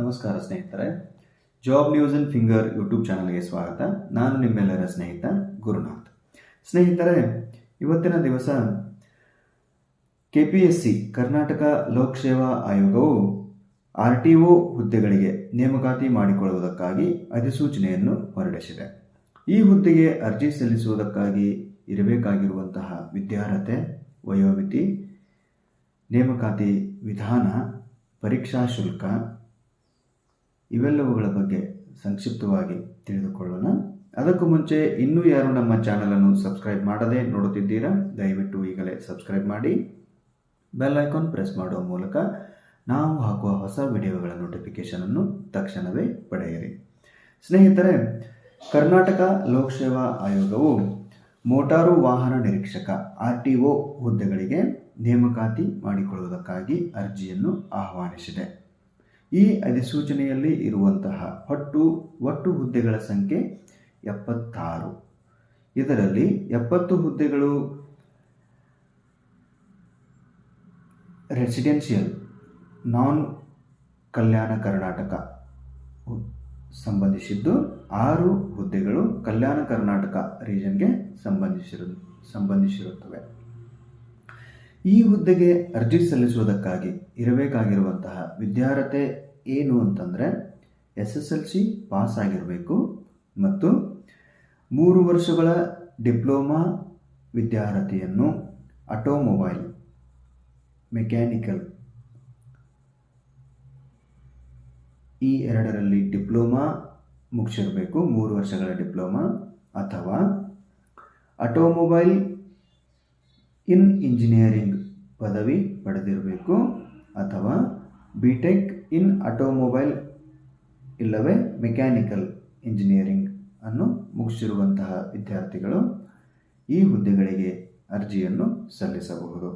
ನಮಸ್ಕಾರ ಸ್ನೇಹಿತರೆ. Job news and finger YouTube ಚಾನಲ್ಗೆ ಸ್ವಾಗತ. ನಾನು ನಿಮ್ಮೆಲ್ಲರ ಸ್ನೇಹಿತ ಗುರುನಾಥ್. ಸ್ನೇಹಿತರೆ, ಇವತ್ತಿನ ದಿವಸ K P S C Karnataka Lok Seva ಆಯೋಗವು ಆರ್ ಟಿ ಒ ಹುದ್ದೆಗಳಿಗೆ ನೇಮಕಾತಿ ಮಾಡಿಕೊಳ್ಳುವುದಕ್ಕಾಗಿ ಅಧಿಸೂಚನೆಯನ್ನು ಹೊರಡಿಸಿದೆ. ಈ ಹುದ್ದೆಗೆ ಅರ್ಜಿ ಸಲ್ಲಿಸುವುದಕ್ಕಾಗಿ ಇರಬೇಕಾಗಿರುವಂತಹ ವಿದ್ಯಾರ್ಹತೆ, ವಯೋಮಿತಿ, ನೇಮಕಾತಿ ವಿಧಾನ, ಪರೀಕ್ಷಾ ಶುಲ್ಕ ಇವೆಲ್ಲವುಗಳ ಬಗ್ಗೆ ಸಂಕ್ಷಿಪ್ತವಾಗಿ ತಿಳಿದುಕೊಳ್ಳೋಣ. ಅದಕ್ಕೂ ಮುಂಚೆ ಇನ್ನೂ ಯಾರು ನಮ್ಮ ಚಾನಲನ್ನು ಸಬ್ಸ್ಕ್ರೈಬ್ ಮಾಡದೆ ನೋಡುತ್ತಿದ್ದೀರಾ, ದಯವಿಟ್ಟು ಈಗಲೇ ಸಬ್ಸ್ಕ್ರೈಬ್ ಮಾಡಿ. ಬೆಲ್ ಐಕಾನ್ ಪ್ರೆಸ್ ಮಾಡುವ ಮೂಲಕ ನಾವು ಹಾಕುವ ಹೊಸ ವಿಡಿಯೋಗಳ ನೋಟಿಫಿಕೇಷನನ್ನು ತಕ್ಷಣವೇ ಪಡೆಯಿರಿ. ಸ್ನೇಹಿತರೆ, ಕರ್ನಾಟಕ ಲೋಕಸೇವಾ ಆಯೋಗವು ಮೋಟಾರು ವಾಹನ ನಿರೀಕ್ಷಕ ಆರ್ ಟಿ ಒ ಹುದ್ದೆಗಳಿಗೆ ನೇಮಕಾತಿ ಮಾಡಿಕೊಳ್ಳುವುದಕ್ಕಾಗಿ ಅರ್ಜಿಯನ್ನು ಆಹ್ವಾನಿಸಿದೆ. ಈ ಅಧಿಸೂಚನೆಯಲ್ಲಿ ಇರುವಂತಹ ಒಟ್ಟು ಒಟ್ಟು ಹುದ್ದೆಗಳ ಸಂಖ್ಯೆ ಎಪ್ಪತ್ತಾರು. ಇದರಲ್ಲಿ ಎಪ್ಪತ್ತು ಹುದ್ದೆಗಳು ರೆಸಿಡೆನ್ಷಿಯಲ್, ನಾನ್ ಕಲ್ಯಾಣ ಕರ್ನಾಟಕ ಸಂಬಂಧಿಸಿದ್ದು ಆರು ಹುದ್ದೆಗಳು ಕಲ್ಯಾಣ ಕರ್ನಾಟಕ ರೀಜನ್ಗೆ ಸಂಬಂಧಿಸಿರು, ಸಂಬಂಧಿಸಿರುತ್ತವೆ. ಈ ಹುದ್ದೆಗೆ ಅರ್ಜಿ ಸಲ್ಲಿಸುವುದಕ್ಕಾಗಿ ಇರಬೇಕಾಗಿರುವಂತಹ ವಿದ್ಯಾರ್ಹತೆ ಏನು ಅಂತಂದರೆ S S L C pass ಆಗಿರಬೇಕು ಮತ್ತು ಮೂರು ವರ್ಷಗಳ ಡಿಪ್ಲೊಮಾ ವಿದ್ಯಾರ್ಹತೆಯನ್ನು ಆಟೋಮೊಬೈಲ್ ಮೆಕ್ಯಾನಿಕಲ್ ಈ ಎರಡರಲ್ಲಿ ಡಿಪ್ಲೊಮಾ ಮುಗಿಸಿರಬೇಕು, ಮೂರು ವರ್ಷಗಳ ಡಿಪ್ಲೊಮಾ ಅಥವಾ ಆಟೋಮೊಬೈಲ್ ಇನ್ ಇಂಜಿನಿಯರಿಂಗ್ ಪದವಿ ಪಡೆದಿರಬೇಕು ಅಥವಾ ಬಿ ಟೆಕ್ ಇನ್ ಆಟೋಮೊಬೈಲ್ ಇಲ್ಲವೇ ಮೆಕ್ಯಾನಿಕಲ್ ಇಂಜಿನಿಯರಿಂಗ್ ಅನ್ನು ಮುಗಿಸಿರುವಂತಹ ವಿದ್ಯಾರ್ಥಿಗಳು ಈ ಹುದ್ದೆಗಳಿಗೆ ಅರ್ಜಿಯನ್ನು ಸಲ್ಲಿಸಬಹುದು.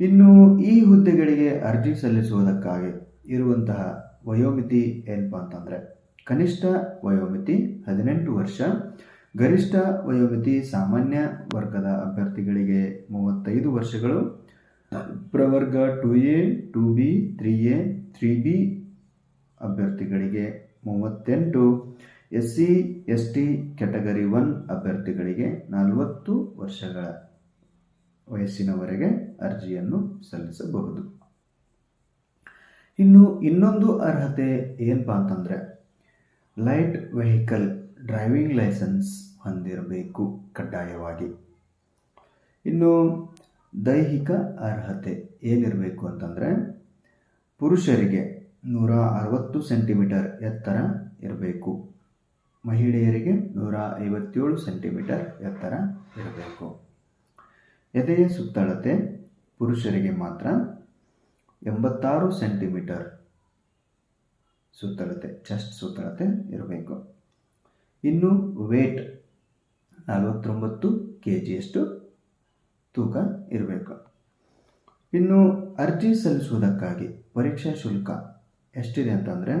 ಇನ್ನು ಈ ಹುದ್ದೆಗಳಿಗೆ ಅರ್ಜಿ ಸಲ್ಲಿಸುವುದಕ್ಕಾಗಿ ಇರುವಂತಹ ವಯೋಮಿತಿ ಏನಪ್ಪ ಅಂತಂದರೆ ಕನಿಷ್ಠ ವಯೋಮಿತಿ ಹದಿನೆಂಟು ವರ್ಷ ಗರಿಷ್ಠ ವಯೋಮಿತಿ ಸಾಮಾನ್ಯ ವರ್ಗದ ಅಭ್ಯರ್ಥಿಗಳಿಗೆ ಮೂವತ್ತೈದು ವರ್ಷಗಳು. ಪ್ರವರ್ಗ two A, two B, three A, three B ಅಭ್ಯರ್ಥಿಗಳಿಗೆ ಮೂವತ್ತೆಂಟು. S C S T category one ಅಭ್ಯರ್ಥಿಗಳಿಗೆ ನಲವತ್ತು ವರ್ಷಗಳ ವಯಸ್ಸಿನವರೆಗೆ ಅರ್ಜಿಯನ್ನು ಸಲ್ಲಿಸಬಹುದು. ಇನ್ನು ಇನ್ನೊಂದು ಅರ್ಹತೆ ಏನಪ್ಪ ಅಂತಂದರೆ, ಲೈಟ್ ವೆಹಿಕಲ್. ಡ್ರೈವಿಂಗ್ ಲೈಸೆನ್ಸ್ ಹೊಂದಿರಬೇಕು ಕಡ್ಡಾಯವಾಗಿ. ಇನ್ನು ದೈಹಿಕ ಅರ್ಹತೆ ಏನಿರಬೇಕು ಅಂತಂದರೆ ಪುರುಷರಿಗೆ ನೂರ ಅರವತ್ತು ಸೆಂಟಿಮೀಟರ್ ಎತ್ತರ ಇರಬೇಕು. ಮಹಿಳೆಯರಿಗೆ ನೂರ ಐವತ್ತೇಳು ಸೆಂಟಿಮೀಟರ್ ಎತ್ತರ ಇರಬೇಕು. ಎದೆಯ ಸುತ್ತಳತೆ ಪುರುಷರಿಗೆ ಮಾತ್ರ ಎಂಬತ್ತಾರು ಸೆಂಟಿಮೀಟರ್ ಸುತ್ತಳತೆ ಚೆಸ್ಟ್ ಸುತ್ತಳತೆ ಇರಬೇಕು. ಇನ್ನು ವೇಟ್ ನಲವತ್ತೊಂಬತ್ತು ಕೆ ಜಿಯಷ್ಟು ತೂಕ ಇರಬೇಕು. ಇನ್ನು ಅರ್ಜಿ ಸಲ್ಲಿಸುವುದಕ್ಕಾಗಿ ಪರೀಕ್ಷಾ ಶುಲ್ಕ ಎಷ್ಟಿದೆ ಅಂತಂದರೆ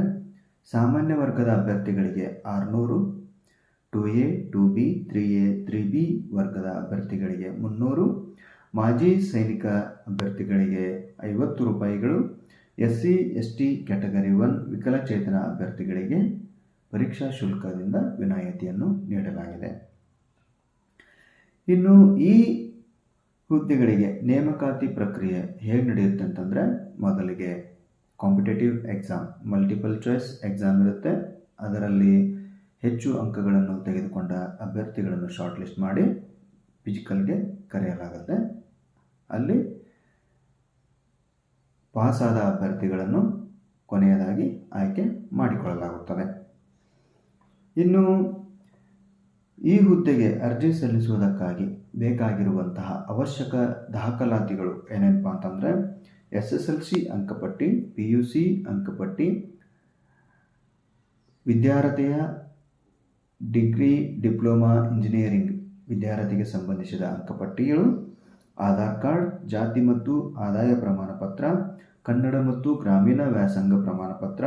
ಸಾಮಾನ್ಯ ವರ್ಗದ ಅಭ್ಯರ್ಥಿಗಳಿಗೆ ಆರುನೂರು two A two B three A three B ವರ್ಗದ ಅಭ್ಯರ್ಥಿಗಳಿಗೆ ಮುನ್ನೂರು, ಮಾಜಿ ಸೈನಿಕ ಅಭ್ಯರ್ಥಿಗಳಿಗೆ ಐವತ್ತು ರೂಪಾಯಿಗಳು S C S T category one ವಿಕಲಚೇತನ ಅಭ್ಯರ್ಥಿಗಳಿಗೆ ಪರೀಕ್ಷಾ ಶುಲ್ಕದಿಂದ ವಿನಾಯಿತಿಯನ್ನು ನೀಡಲಾಗಿದೆ. ಇನ್ನು ಈ ಹುದ್ದೆಗಳಿಗೆ ನೇಮಕಾತಿ ಪ್ರಕ್ರಿಯೆ ಹೇಗೆ ನಡೆಯುತ್ತೆ ಅಂತಂದರೆ, ಮೊದಲಿಗೆ competitive exam multiple choice exam ಇರುತ್ತೆ. ಅದರಲ್ಲಿ ಹೆಚ್ಚು ಅಂಕಗಳನ್ನು ತೆಗೆದುಕೊಂಡ ಅಭ್ಯರ್ಥಿಗಳನ್ನು ಶಾರ್ಟ್ ಲಿಸ್ಟ್ ಮಾಡಿ ಫಿಸಿಕಲ್ಗೆ ಕರೆಯಲಾಗುತ್ತೆ. ಅಲ್ಲಿ ಪಾಸಾದ ಅಭ್ಯರ್ಥಿಗಳನ್ನು ಕೊನೆಯದಾಗಿ ಆಯ್ಕೆ ಮಾಡಿಕೊಳ್ಳಲಾಗುತ್ತದೆ. ಇನ್ನು ಈ ಹುದ್ದೆಗೆ ಅರ್ಜಿ ಸಲ್ಲಿಸುವುದಕ್ಕಾಗಿ ಬೇಕಾಗಿರುವಂತಹ ಅವಶ್ಯಕ ದಾಖಲಾತಿಗಳು ಏನೇನಪ್ಪ ಅಂತಂದರೆ ಎಸ್ ಎಸ್ ಎಲ್ ಸಿ ಅಂಕಪಟ್ಟಿ, ಪಿ ಯು ಸಿ ಅಂಕಪಟ್ಟಿ, ವಿದ್ಯಾರ್ಥಿಯ ಡಿಗ್ರಿ, ಡಿಪ್ಲೊಮಾ, ಇಂಜಿನಿಯರಿಂಗ್ ವಿದ್ಯಾರ್ಥಿಗೆ ಸಂಬಂಧಿಸಿದ ಅಂಕಪಟ್ಟಿಗಳು, ಆಧಾರ್ ಕಾರ್ಡ್, ಜಾತಿ ಮತ್ತು ಆದಾಯ ಪ್ರಮಾಣಪತ್ರ, ಕನ್ನಡ ಮತ್ತು ಗ್ರಾಮೀಣ ವ್ಯಾಸಂಗ ಪ್ರಮಾಣ ಪತ್ರ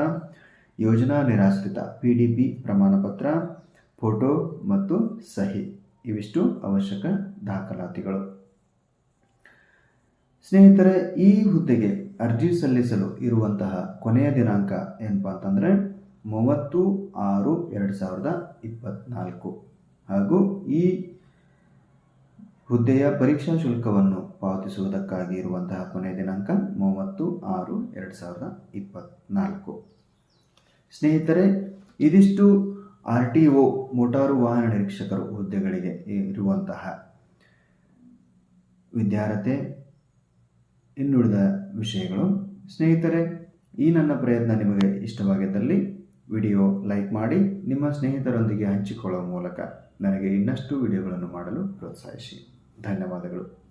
ಯೋಜನಾ ನಿರಾಶ್ರಿತ ಪಿ ಡಿ ಪಿ ಪ್ರಮಾಣಪತ್ರ ಫೋಟೋ ಮತ್ತು ಸಹಿ. ಇವಿಷ್ಟು ಅವಶ್ಯಕ ದಾಖಲಾತಿಗಳು. ಸ್ನೇಹಿತರೆ, ಈ ಹುದ್ದೆಗೆ ಅರ್ಜಿ ಸಲ್ಲಿಸಲು ಇರುವಂತಹ ಕೊನೆಯ ದಿನಾಂಕ ಏನಪ್ಪ ಅಂತಂದರೆ ಮೂವತ್ತು ಆರು ಎರಡು ಸಾವಿರದ ಇಪ್ಪತ್ತ್ನಾಲ್ಕು ಹಾಗೂ ಈ ಹುದ್ದೆಯ ಪರೀಕ್ಷಾ ಶುಲ್ಕವನ್ನು ಪಾವತಿಸುವುದಕ್ಕಾಗಿ ಇರುವಂತಹ ಕೊನೆಯ ದಿನಾಂಕ ಮೂವತ್ತು ಆರು ಎರಡು ಸಾವಿರದ ಇಪ್ಪತ್ತ್ನಾಲ್ಕು ಸ್ನೇಹಿತರೆ, ಇದಿಷ್ಟು ಆರ್ ಟಿ ಒ ಮೋಟಾರು ವಾಹನ ನಿರೀಕ್ಷಕರು ಹುದ್ದೆಗಳಿಗೆ ಇರುವಂತಹ ವಿದ್ಯಾರ್ಹತೆ, ಇನ್ನುಳಿದ ವಿಷಯಗಳು. ಸ್ನೇಹಿತರೆ, ಈ ನನ್ನ ಪ್ರಯತ್ನ ನಿಮಗೆ ಇಷ್ಟವಾಗಿದ್ದಲ್ಲಿ ವಿಡಿಯೋ ಲೈಕ್ ಮಾಡಿ, ನಿಮ್ಮ ಸ್ನೇಹಿತರೊಂದಿಗೆ ಹಂಚಿಕೊಳ್ಳುವ ಮೂಲಕ ನನಗೆ ಇನ್ನಷ್ಟು ವಿಡಿಯೋಗಳನ್ನು ಮಾಡಲು ಪ್ರೋತ್ಸಾಹಿಸಿ. ಧನ್ಯವಾದಗಳು.